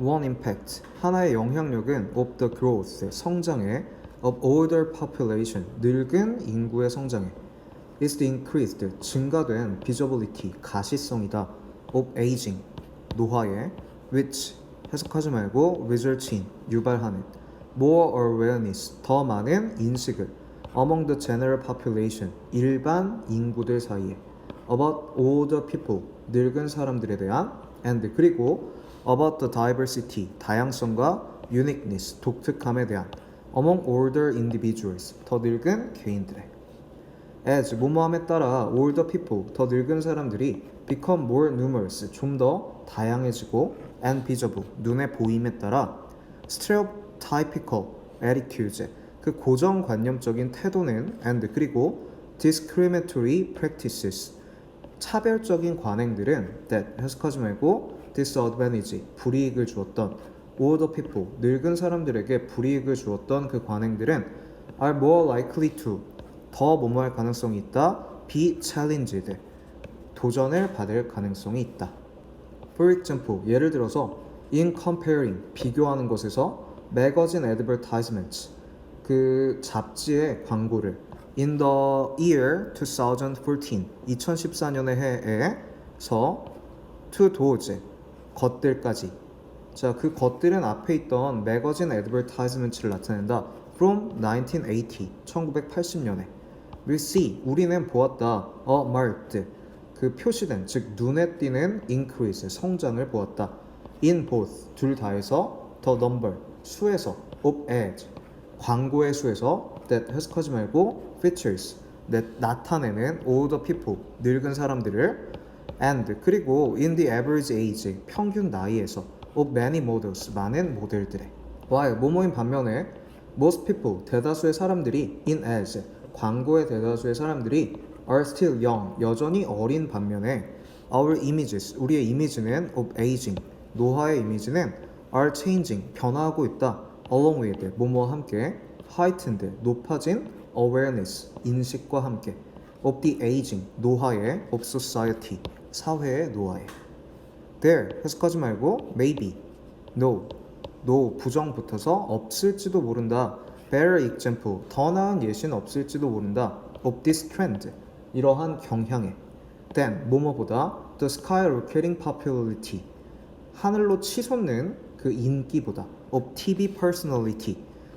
one impact 하나의 영향력은 of the growth 성장에 of older population 늙은 인구의 성장에 is the increased 증가된 visibility 가시성이다 of aging 노화에 which 해석하지 말고 result in 유발하는 more awareness 더 많은 인식을 among the general population 일반 인구들 사이에 about older people 늙은 사람들에 대한 and 그리고 about the diversity 다양성과 uniqueness 독특함에 대한 among older individuals 더 늙은 개인들의 as 뭐뭐함에 따라 older people 더 늙은 사람들이 become more numerous 좀 더 다양해지고 and visible 눈에 보임에 따라 stereotypical attitudes 그 고정관념적인 태도는 and 그리고 discriminatory practices 차별적인 관행들은 that 해석하지 말고 disadvantage 불이익을 주었던 older people 늙은 사람들에게 불이익을 주었던 그 관행들은 are more likely to 더 뭐뭐할 가능성이 있다 be challenged 도전을 받을 가능성이 있다 For example 예를 들어서 in comparing 비교하는 것에서 magazine advertisements 그 잡지의 광고를 in the year 2014 2014년의 해에서 to those 것들까지. 자 그 것들은 앞에 있던 매거진 애드버타이즈먼트를 나타낸다 from 1980 1980년에. We see 우리는 보았다. A marked. 그 표시된 즉 눈에 띄는 increase 성장을 보았다. In both 둘 다에서 the number 수에서 of ads 광고의 수에서 that 해석하지 말고 features that 나타내는 older people 늙은 사람들을 and 그리고 in the average age 평균 나이에서 of many models 많은 모델들의 while 모모인 반면에 most people 대다수의 사람들이 in ads 광고의 대다수의 사람들이 are still young 여전히 어린 반면에 our images 우리의 이미지는 of aging 노화의 이미지는 are changing 변화하고 있다 along with 뭐뭐와 함께 heightened 높아진 awareness 인식과 함께 of the aging 노화의 of society 사회의 노화에 there 해석하지 말고 maybe no no 부정 붙어서 없을지도 모른다 better example 더 나은 예시는 없을지도 모른다 of this trend 이러한 경향에 then 뭐뭐보다 the skyrocketing popularity 하늘로 치솟는 그 인기보다 of TV personality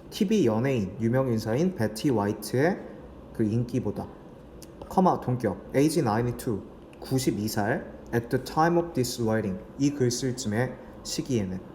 TV 연예인 유명 인사인 베티 화이트의 그 인기보다 커마 동격 age 92 92살 at the time of this writing 이 글 쓸 쯤의 시기에는